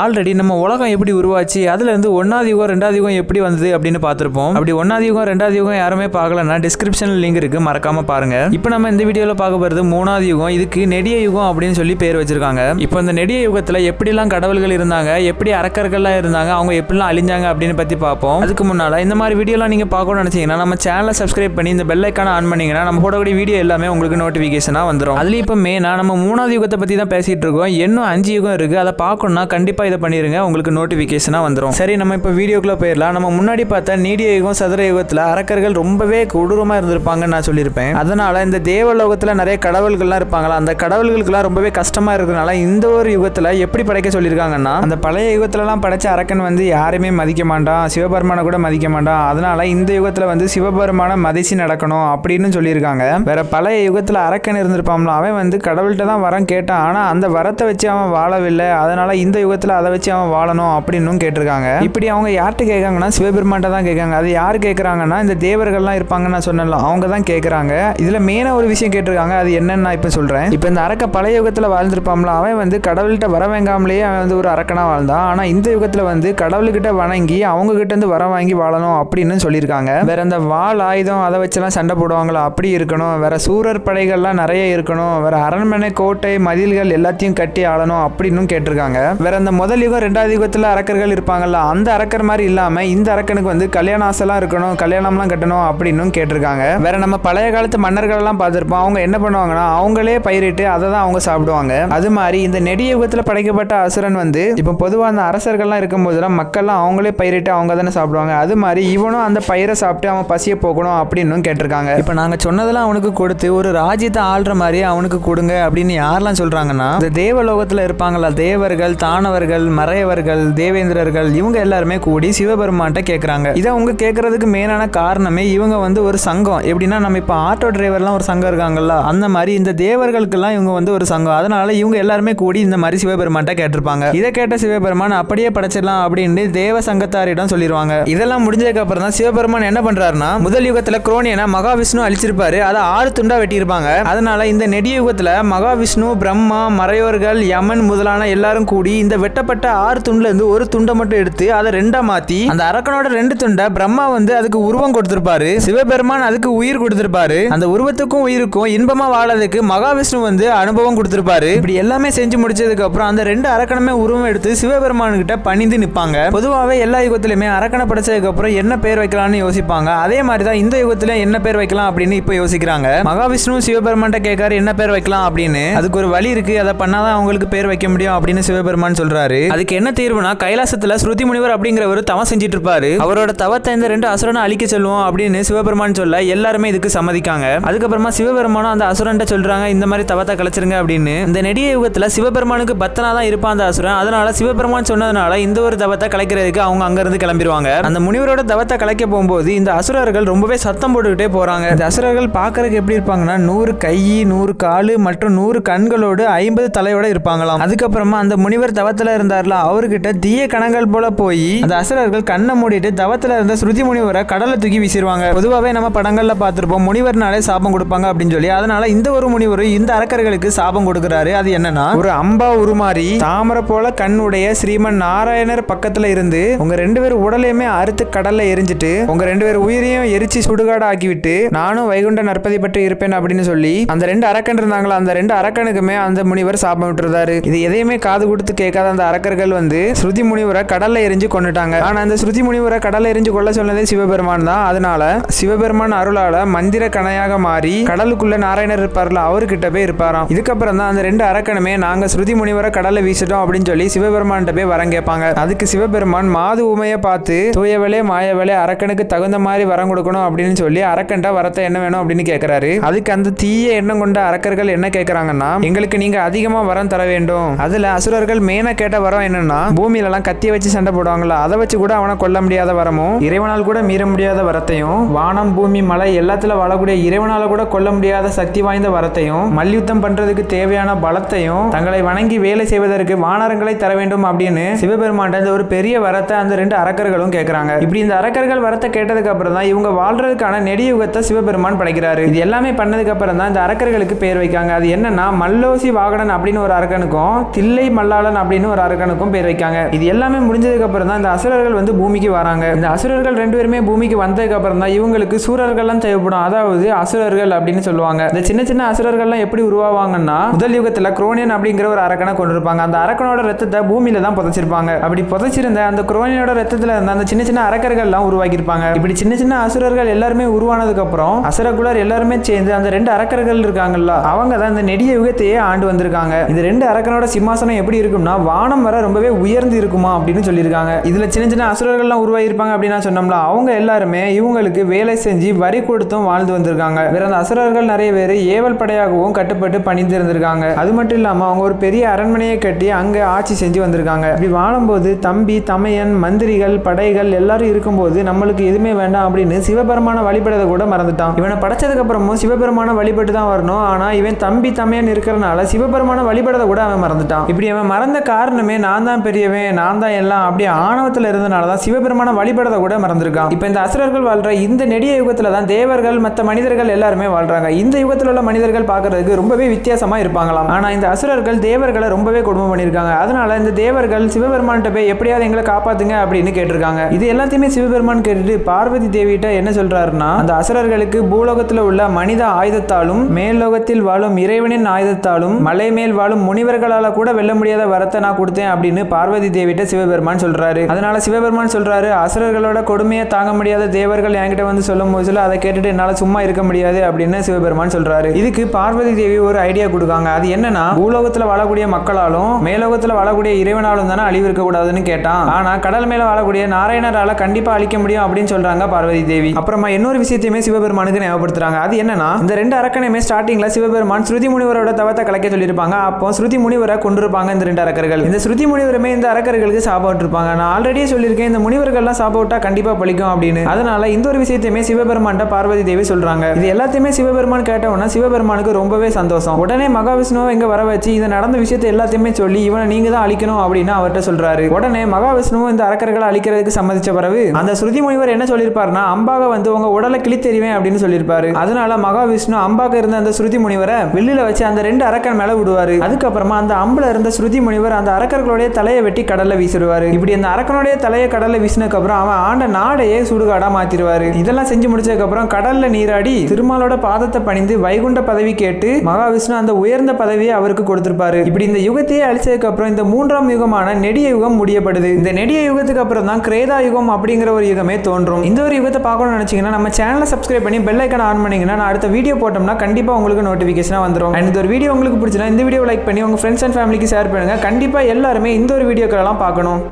Already நம்ம உலகம் எப்படி உருவாச்சு? அதுல இருந்து ஒன்னாவது யுகம் ரெண்டாவது யுகம் எப்படி வந்தது அப்படின்னு பார்த்துருப்போம். அப்படி ஒன்னாவது யுகம் ரெண்டாவது யுகம் யாருமே பார்க்கலன்னா டிஸ்கிரிப்ஷன்ல லிங்க் இருக்கு. மறக்காம பாருங்க. இப்போ நம்ம இந்த வீடியோல பார்க்க போறது மூணாவது யுகம் இதுக்கு நெடிய யுகம் அப்படின்னு சொல்லி பேர் வச்சிருக்காங்க. இப்போ இந்த நெடிய யுகத்துல எப்படிலாம் கடவுள்கள் இருந்தாங்க எப்படி அரக்கர்கள்லாம் இருந்தாங்க அவங்க எப்படிலாம் அழிஞ்சாங்க அப்படின்னு பத்தி பார்ப்போம். அதுக்கு முன்னால இந்த மாதிரி வீடியோலாம் நீங்க பார்க்கணும்னு நினைச்சீங்கன்னா நம்ம சேனலை சப்ஸ்கிரைப் பண்ணி இந்த பெல் ஐக்கான ஆன் பண்ணீங்கன்னா நம்ம போடக்கூடிய வீடியோ எல்லாமே உங்களுக்கு நோட்டிஃபிகேஷனாக வந்துடும் அதுலேயும் இப்போ மெயினாக நம்ம மூணாவது யுகத்தை பற்றி தான் பேசிட்டு இருக்கோம். இன்னும் அஞ்சு யுகம் இருக்குது அதை பார்க்கணும்னா கண்டிப்பாக இதை பண்ணிடுங்க உங்களுக்கு நோட்டிஃபிகேஷனாக வந்துடும் சரி நம்ம இப்போ வீடியோக்குள்ளே போயிடலாம் நம்ம முன்னாடி பார்த்தா நீடிய யுகம் சதுர யுகத்தில் அரக்கர்கள் ரொம்பவே கொடூரமாக இருந்திருப்பாங்கன்னு நான் சொல்லியிருப்பேன். அதனால இந்த தேவலோகத்தில் நிறைய கடவுள்கள்லாம் இருப்பாங்களா அந்த கடவுள்களுக்குலாம் ரொம்பவே கஷ்டமாக இருக்கிறதுனால இந்த ஒரு யுகத்தில் எப்படி படைக்க சொல்லியிருக்காங்கன்னா அந்த பழைய யுகத்துலலாம் படைச்ச அரக்கன் வந்து யாருமே மதிக்க மாட்டான். சிவபெருமானை கூட மதிக்க மாட்டான். அதனால் இந்த யுகத்தில் வந்து சிவபெருமானை மதிச்சு நடக்கணும் அப்படின்னு சொல்லியிருக்காங்க. வேற பழைய யுகத்தில் அரக்கன் இருந்திருப்பான்ல அவன் வந்து கடவுள்கிட்ட தான் வரம் கேட்டான். ஆனால் அந்த வரத்தை வச்சு அவன் வாழவில்லை. அதனால இந்த யுகத்தில் அதை வச்சு அவன் வாழணும் அப்படின்னும் கேட்டிருக்காங்க. இப்படி அவங்க யார்கிட்ட கேட்காங்கன்னா சிவபெருமான்ட்ட தான் கேட்காங்க. அது யார் கேட்குறாங்கன்னா இந்த தேவர்கள்லாம் இருப்பாங்கன்னு நான் சொன்னல அவங்க தான் கேட்குறாங்க. இதில் மெயினாக ஒரு விஷயம் கேட்டிருக்காங்க அது என்னன்னு நான் இப்போ சொல்கிறேன் இப்போ இந்த அரக்க பழைய யுகத்தில் வாழ்ந்திருப்பான்ல அவன் வந்து கடவுள்கிட்ட வர வேங்காமலேயே அவன் வந்து ஒரு அரக்கனாக வாழ்ந்தான். ஆனால் இந்த யுகத்தில் வந்து கடவுள்கிட்ட வணங்கி அவங்க கிட்ட இருந்து வர வாங்கி வாழணும் அப்படின்னு சொல்லியிருக்காங்க. வேற இந்த வால் ஆயுதம் அதை வச்செல்லாம் சண்டை போடுவாங்களா அப்படி இருக்கணும். வேற சூரர் படைகள்லாம் நிறைய இருக்கணும். வேற அரண்மனை கோட்டை மதில்கள் எல்லாத்தையும் கட்டி ஆளணும் அப்படின்னு கேட்டிருக்காங்க. வேற அந்த முதல் யுகம் ரெண்டாவது யுகத்தில் அரக்கர்கள் இருப்பாங்கள்ல அந்த அரக்கர் மாதிரி இல்லாம இந்த அரக்கனுக்கு வந்து கல்யாண ஆசைலாம் இருக்கணும் கல்யாணம்லாம் கட்டணும் அப்படின்னு கேட்டிருக்காங்க. வேற நம்ம பழைய காலத்து மன்னர்கள் எல்லாம் அவங்க என்ன பண்ணுவாங்கன்னா அவங்களே பயிரிட்டு அதை தான் அவங்க சாப்பிடுவாங்க. அது மாதிரி இந்த நெடிய யுகத்தில் படைக்கப்பட்ட அசுரன் வந்து இப்போ பொதுவாக அந்த அரசர்கள்லாம் இருக்கும்போதெல்லாம் மக்கள்லாம் அவங்களே பயிரிட்டு அவங்க தானே சாப்பிடுவாங்க. அது மாதிரி இவனும் அந்த பயிரை சாப்பிட்டு அவன் பசியை போக்கணும் அப்படின்னு கேட்டிருக்காங்க. இப்போ நாங்கள் சொன்னதெல்லாம் அவனுக்கு கொடுத்து ஒரு ராஜ்யத்தை ஆள்ற மாதிரி அவனுக்கு கொடுங்க அப்படின்னு யாரெல்லாம் சொல்கிறாங்கன்னா இந்த தேவலோகத்தில் இருப்பாங்களா தேவர்கள் தானவர்கள் மறையவர்கள் தேவேந்திரர்கள் இவங்க எல்லாருமே கூடி சிவபெருமான்கிட்ட கேட்குறாங்க இதை அவங்க கேட்கறதுக்கு மெயினான காரணமே இவங்க வந்து ஒரு சங்கம். எப்படின்னா நம்ம இப்போ ஆட்டோ டிரைவர்லாம் ஒரு சங்கம் இருக்காங்கல்ல அந்த மாதிரி இந்த தேவர்களுக்கெல்லாம் இவங்க வந்து ஒரு சங்கம். அதனால இவங்க எல்லாருமே கூடி இந்த மாதிரி சிவபெருமான்கிட்ட கேட்டிருப்பாங்க. இதை கேட்ட சிவபெருமான் அப்படியே படைச்சிடலாம் அப்படின்னு தேவ சங்கத்தாரிடம் சொல்லிடுவாங்க இதெல்லாம் முடிஞ்சதுக்கு அப்புறம் தான் சிவபெருமான் என்ன பண்றாருன்னா முதல் யுகத்துல குரோனியனை மகாவிஷ்ணு அழிச்சிருப்பாரு. அதை ஆறு துண்டா வெட்டியிருப்பாங்க. அதனால இந்த நெடிய யுகத்துல மகாவிஷ்ணு பிரம்மா மறையோர்கள் யமன் முதலான எல்லாரும் கூடி இந்த வெட்ட வெட்டப்பட்ட ஆறு துண்டுல இருந்து ஒரு துண்டை மட்டும் எடுத்து அதை ரெண்டா மாத்தி அந்த அரக்கனோட ரெண்டு துண்டை பிரம்மா வந்து அதுக்கு உருவம் கொடுத்திருப்பாரு. சிவபெருமான் அதுக்கு உயிர் கொடுத்திருப்பாரு. அந்த உருவத்துக்கும் உயிருக்கும் இன்பமா வாழறதுக்கு மகாவிஷ்ணு வந்து அனுபவம் கொடுத்திருப்பாரு. இப்படி எல்லாமே செஞ்சு முடிச்சதுக்கு அப்புறம் அந்த ரெண்டு அரக்கணமே உருவம் எடுத்து சிவபெருமான் கிட்ட பணிந்து நிப்பாங்க பொதுவாகவே எல்லா யுகத்திலுமே அரக்கணை படைச்சதுக்கு அப்புறம் என்ன பேர் வைக்கலாம்னு யோசிப்பாங்க. அதே மாதிரி தான் இந்த யுகத்துல என்ன பேர் வைக்கலாம் அப்படின்னு இப்போ யோசிக்கிறாங்க. மகாவிஷ்ணு சிவபெருமான்கிட்ட கேட்காரு என்ன பேர் வைக்கலாம் அப்படின்னு. அதுக்கு ஒரு வழி இருக்கு. அதை பண்ணாதான் அவங்களுக்கு பேர் வைக்க முடியும் அப்படின்னு சிவபெருமான் சொல்றாரு. அதுக்கு என்ன தீர்வுனா கைலாசத்துல ஸ்ருதி முனிவர் அப்படிங்கிறவர் தவம் செஞ்சுட்டு இருப்பாரு அவரோட தவத்தை இந்த ரெண்டு அசுரனை அழிக்க சொல்லுவோம் அப்படின்னு சிவபெருமான் சொல்ல எல்லாருமே இதுக்கு சம்மதிக்காங்க. அதுக்கப்புறமா சிவபெருமானும் அந்த அசுரன்ட்ட சொல்றாங்க இந்த மாதிரி தவத்தை கலைச்சிருங்க அப்படின்னு. இந்த நெடிய யுகத்துல சிவபெருமானுக்கு பத்தனா தான் இருப்பான் அந்த அசுரன். அதனால சிவபெருமான் சொன்னதுனால இந்த ஒரு தவத்தை கலைக்கிறதுக்கு அவங்க அங்க இருந்து கிளம்பிடுவாங்க அந்த முனிவரோட தவத்தை கலைக்க போகும்போது இந்த அசுரர்கள் ரொம்பவே சத்தம் போட்டுக்கிட்டே போறாங்க. இந்த அசுரர்கள் பார்க்கறதுக்கு எப்படி இருப்பாங்கன்னா நூறு கை நூறு காலு மற்றும் நூறு கண்களோடு ஐம்பது தலையோட இருப்பாங்களாம். அதுக்கப்புறமா அந்த முனிவர் தவத்துல இருந்தார்ல அவர்கிட்ட தீய கணங்கள் போல போய் அந்த அசுரர்கள் கண்ணை மூடிட்டு தவத்துல இருந்த ஸ்ருதி முனிவரை கடலை தூக்கி வீசிடுவாங்க பொதுவாகவே நம்ம படங்கள்ல பார்த்திருப்போம் முனிவர்னாலே சாபம் கொடுப்பாங்க அப்படின்னு சொல்லி அதனால இந்த ஒரு முனிவர் இந்த அரக்கர்களுக்கு சாபம் கொடுக்குறாரு. அது என்னன்னா ஒரு அம்பா உருமாறி தாமரை போல கண்ணுடைய ஸ்ரீமன் நாராயணர் பக்கத்துல இருந்து உங்க ரெண்டு பேரும் உடலையுமே அறுத்து கடல்ல எரிஞ்சிட்டு உங்க ரெண்டு பேர் உயிரையும் எரிச்சு சுடுகாடு ஆக்கிவிட்டு நானும் வைகுண்ட நற்பதி பற்றி இருப்பேன் அப்படின்னு சொல்லி அந்த ரெண்டு அரக்கன் இருந்தாங்களா? அந்த ரெண்டு அரக்கனுக்குமே அந்த முனிவர் சாபம் விட்டுருந்தாரு. இது எதையுமே காது கொடுத்து கேட்காத அந்த அரக்கர்கள் வந்து ஸ்ருதி முனிவரை கடல்ல எரிஞ்சு கொண்டுட்டாங்க ஆனா அந்த ஸ்ருதி முனிவரை கடல்ல எரிஞ்சு கொள்ள சொன்னதே சிவபெருமான் தான். அதனால சிவபெருமான் அருளால மந்திர கணையாக மாறி கடலுக்குள்ள நாராயணர் இருப்பார்ல அவர்கிட்ட போய் இருப்பாராம். இதுக்கப்புறம் தான் அந்த ரெண்டு அரக்கனுமே நாங்க ஸ்ருதி முனிவரை கடல்ல வீசிட்டோம் அப்படின்னு சொல்லி சிவபெருமான்கிட்ட போய் வரம் கேட்பாங்க. அதுக்கு சிவபெருமான் மாது உமையை பார்த்து தூயவளே மாயவளே அரக்கனுக்கு தகுந்த மாதிரி வரம் கொடுக்கணும் அப்படின்னு சொல்லி அரக்கன்ட்ட வரத்தை என்ன வேணும் அப்படின்னு கேட்கறாரு. அதுக்கு அந்த தீய எண்ணம் கொண்ட அரக்கர்கள் என்ன கேட்கறாங்கன்னா எங்களுக்கு நீங்க அதிகமா வரம் தர வேண்டும். அதுல அசுரர்கள் மேன கேட்ட வரம் என்னன்னா பூமியில எல்லாம் கத்திய வச்சு சண்டை போடுவாங்களா அதை வச்சு கூட அவனை கொல்ல முடியாத வரமும் இறைவனால் கூட மீற முடியாத வரத்தையும் வானம் பூமி மலை எல்லாத்துல வாழக்கூடிய இறைவனால கூட கொல்ல முடியாத சக்தி வாய்ந்த வரத்தையும் மல்யுத்தம் பண்றதுக்கு தேவையான பலத்தையும் தங்களை வணங்கி வேலை செய்வதற்கு வானரங்களை தர வேண்டும் அப்படின்னு சிவபெருமான் ஒரு பெரிய வரத்தை அந்த ரெண்டு அரக்கர்களும் கேட்கறாங்க இப்படி இந்த அரக்கர்கள் வரத்தை கேட்டதுக்கு அப்புறம் தான் இவங்க வாழ்றதுக்கான நெடியுகத்தை சிவபெருமான் படைக்கிறாரு. இது எல்லாமே பண்ணதுக்கு அப்புறம் தான் இந்த அரக்கர்களுக்கு பேர் வைக்காங்க அது என்னன்னா மல்லோசி வாகனன் அப்படின்னு ஒரு அரக்கனுக்கும் தில்லை மல்லாளன் அப்படின்னு ஒரு ஒரு அரக்கனுக்கும் பேர் வைக்காங்க. இது எல்லாமே முடிஞ்சதுக்கு அப்புறம் தான் இந்த அசுரர்கள் வந்து பூமிக்கு வராங்க. இந்த அசுரர்கள் ரெண்டு பேருமே பூமிக்கு வந்ததுக்கு அப்புறம் தான் இவங்களுக்கு சூரர்கள்லாம் தேவைப்படும். அதாவது அசுரர்கள் அப்படின்னு சொல்லுவாங்க. இந்த சின்ன சின்ன அசுரர்கள்லாம் எப்படி உருவாவாங்கன்னா முதல் யுகத்துல குரோனியன் அப்படிங்கிற ஒரு அரக்கனை கொண்டு இருப்பாங்க அந்த அரக்கனோட ரத்தத்தை பூமியில தான் புதைச்சிருப்பாங்க. அப்படி புதைச்சிருந்த அந்த குரோனியனோட ரத்தத்துல இருந்த அந்த சின்ன சின்ன அரக்கர்கள்லாம் உருவாக்கியிருப்பாங்க. இப்படி சின்ன சின்ன அசுரர்கள் எல்லாருமே உருவானதுக்கு அப்புறம் அசுரகுலர் எல்லாருமே சேர்ந்து அந்த ரெண்டு அரக்கர்கள் இருக்காங்கல்ல அவங்க தான் இந்த நெடிய யுகத்தையே ஆண்டு வந்திருக்காங்க. இந்த ரெண்டு அரக்கனோட சிம்மாசனம் எப்படி இருக்கும்னா வானம் வர ரொம்பவே உயர்ந்து இருக்குமா அப்படின்னு சொல்லியிருக்காங்க. இதில் சின்ன சின்ன அசுரர்கள்லாம் உருவாகியிருப்பாங்க அப்படின்னு சொன்னோம்ல அவங்க எல்லாருமே இவங்களுக்கு வேலை செஞ்சு வரி கொடுத்தும் வாழ்ந்து வந்திருக்காங்க. வேற அந்த அசுரர்கள் நிறைய பேர் ஏவல் படையாகவும் கட்டுப்பட்டு பணிந்து இருந்திருக்காங்க அது மட்டும் இல்லாமல் அவங்க ஒரு பெரிய அரண்மனையை கட்டி அங்கே ஆட்சி செஞ்சு வந்திருக்காங்க. இப்படி வாழும்போது தம்பி தமையன் மந்திரிகள் படைகள் எல்லாரும் இருக்கும்போது நம்மளுக்கு எதுவுமே வேண்டாம் அப்படின்னு சிவபெருமான வழிபடுறதை கூட மறந்துட்டான். இவனை படைச்சதுக்கு அப்புறமும் சிவபெருமான வழிபட்டு தான் வரணும். ஆனால் இவன் தம்பி தமையன் இருக்கிறனால சிவபெருமான வழிபடுறதை கூட அவன் மறந்துட்டான். இப்படி அவன் மறந்த காரணம் நான் தான் பெரியவன் நான் தான் எல்லாம் அப்படி ஆணவத்துல இருந்தனால தான் சிவபெருமான வழிபடத கூட மறந்துருக்கான். இப்போ இந்த அசுரர்கள் வாழ்ற இந்த நெடிய யுகத்துல தான் தேவர்கள் மற்ற மனிதர்கள் எல்லாருமே வாழ்றாங்க. இந்த யுகத்தில் உள்ள மனிதர்கள் பார்க்கறதுக்கு ரொம்பவே வித்தியாசமா இருப்பாங்களாம். ஆனா இந்த அசுரர்கள் தேவர்களை ரொம்பவே கொடுமை பண்ணியிருக்காங்க அதனால இந்த தேவர்கள் சிவபெருமான்கிட்ட போய் எப்படியாவது எங்களை காப்பாத்துங்க அப்படின்னு கேட்டிருக்காங்க. இது எல்லாத்தையுமே சிவபெருமான் கேட்டுட்டு பார்வதி தேவிட்ட என்ன சொல்றாருன்னா அந்த அசுரர்களுக்கு பூலோகத்தில் உள்ள மனித ஆயுதத்தாலும் மேல்லோகத்தில் வாழும் இறைவனின் ஆயுதத்தாலும் மலை மேல் வாழும் முனிவர்களால கூட வெல்ல முடியாத வரத்தை நான் கொடுத்தேன் அப்படின்னு பார்வதி தேவிட்ட சிவபெருமான் சொல்றாரு. அதனால சிவபெருமான் சொல்றாரு அசுரர்களோட கொடுமையை தாங்க முடியாத தேவர்கள் என்கிட்ட வந்து சொல்லும் போது அதை கேட்டுட்டு என்னால சும்மா இருக்க முடியாது அப்படின்னு சிவபெருமான் சொல்றாரு. இதுக்கு பார்வதி தேவி ஒரு ஐடியா கொடுக்காங்க. அது என்னன்னா பூலோகத்துல வாழக்கூடிய மக்களாலும் மேலோகத்துல வாழக்கூடிய இறைவனாலும் தானே அழிவு இருக்க கூடாதுன்னு கேட்டான். ஆனா கடல் மேல வாழக்கூடிய நாராயணரால கண்டிப்பா அழிக்க முடியும் அப்படின்னு சொல்றாங்க பார்வதி தேவி. அப்புறமா இன்னொரு விஷயத்தையுமே சிவபெருமானுக்கு ஞாபகப்படுத்துறாங்க. அது என்னன்னா இந்த ரெண்டு அரக்கனையுமே ஸ்டார்டிங்ல சிவபெருமான் ஸ்ருதி முனிவரோட தவத்தை கலைக்க சொல்லியிருப்பாங்க. அப்போ ஸ்ருதி முனிவரை கொண்டிருப்பாங்க இந்த ரெண்டு அரக்கர்கள். இந்த ஸ்ருதி முனிவருமே இந்த அரக்கர்களுக்கு சாப்பிட்டுருப்பாங்க. நான் ஆல்ரெடியே சொல்லியிருக்கேன் இந்த முனிவர்கள்லாம் சாப்பிட்டா கண்டிப்பா பழிக்கும் அப்படின்னு. அதனால இந்த ஒரு விஷயத்தையுமே சிவபெருமான்ட்ட பார்வதி தேவி சொல்றாங்க. இது எல்லாத்தையுமே சிவபெருமான் கேட்டவொன்னா சிவபெருமானுக்கு ரொம்பவே சந்தோஷம். உடனே மகாவிஷ்ணுவை இங்க வர வச்சு இது நடந்த விஷயத்தை எல்லாத்தையுமே சொல்லி இவனை நீங்க தான் அழிக்கணும் அப்படின்னு அவர்கிட்ட சொல்றாரு. உடனே மகாவிஷ்ணுவும் இந்த அரக்கர்களை அழிக்கிறதுக்கு சம்மதிச்ச பிறகு அந்த ஸ்ருதி முனிவர் என்ன சொல்லியிருப்பாருன்னா அம்பாக வந்து உங்க உடலை கிழித்தெறிவேன் அப்படின்னு சொல்லியிருப்பாரு. அதனால மகாவிஷ்ணு அம்பாக இருந்த அந்த ஸ்ருதி முனிவரை வில்லுல வச்சு அந்த ரெண்டு அரக்கன் மேல விடுவாரு. அதுக்கப்புறமா அந்த அம்புல இருந்த ஸ்ருதி முனிவர் அந்த அரக்கர்களுடைய தலையை வெட்டி கடல்ல வீசிடுவாரு. இப்படி அந்த அரக்கனுடைய தலையை கடல்ல வீசினதுக்கு அப்புறம் அவன் ஆண்ட நாடையே சுடுகாடா மாத்திடுவாரு. இதெல்லாம் செஞ்சு முடிச்சதுக்கு அப்புறம் கடல்ல நீராடி திருமாலோட பாதத்தை பணிந்து வைகுண்ட பதவி கேட்டு மகாவிஷ்ணு அந்த உயர்ந்த பதவியை அவருக்கு கொடுத்திருப்பாரு. இப்படி இந்த யுகத்தையே அழிச்சதுக்கு அப்புறம் இந்த மூன்றாம் யுகமான நெடிய யுகம் முடியப்படுது. இந்த நெடிய யுகத்துக்கு அப்புறம் தான் கிரேதா யுகம் அப்படிங்கிற ஒரு யுகமே தோன்றும். இந்த ஒரு யுகத்தை பார்க்கணும்னு நினைச்சீங்கன்னா நம்ம சேனலை சப்ஸ்கிரைப் பண்ணி பெல் ஐக்கன் ஆன் பண்ணீங்கன்னா நான் அடுத்த வீடியோ போட்டோம்னா கண்டிப்பா உங்களுக்கு நோட்டிஃபிகேஷனாக வந்துடும் அண்ட் இந்த ஒரு வீடியோ உங்களுக்கு பிடிச்சினா இந்த வீடியோ லைக் பண்ணி உங்க ஃப்ரெண்ட்ஸ் அண்ட் ஃபேமிலிக்கு ஷேர் பண்ணுங்க. கண்டிப்பா எல்லாருமே இந்த ஒரு வீடியோக்களெல்லாம் பார்க்கணும்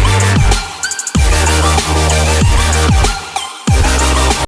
Yeah.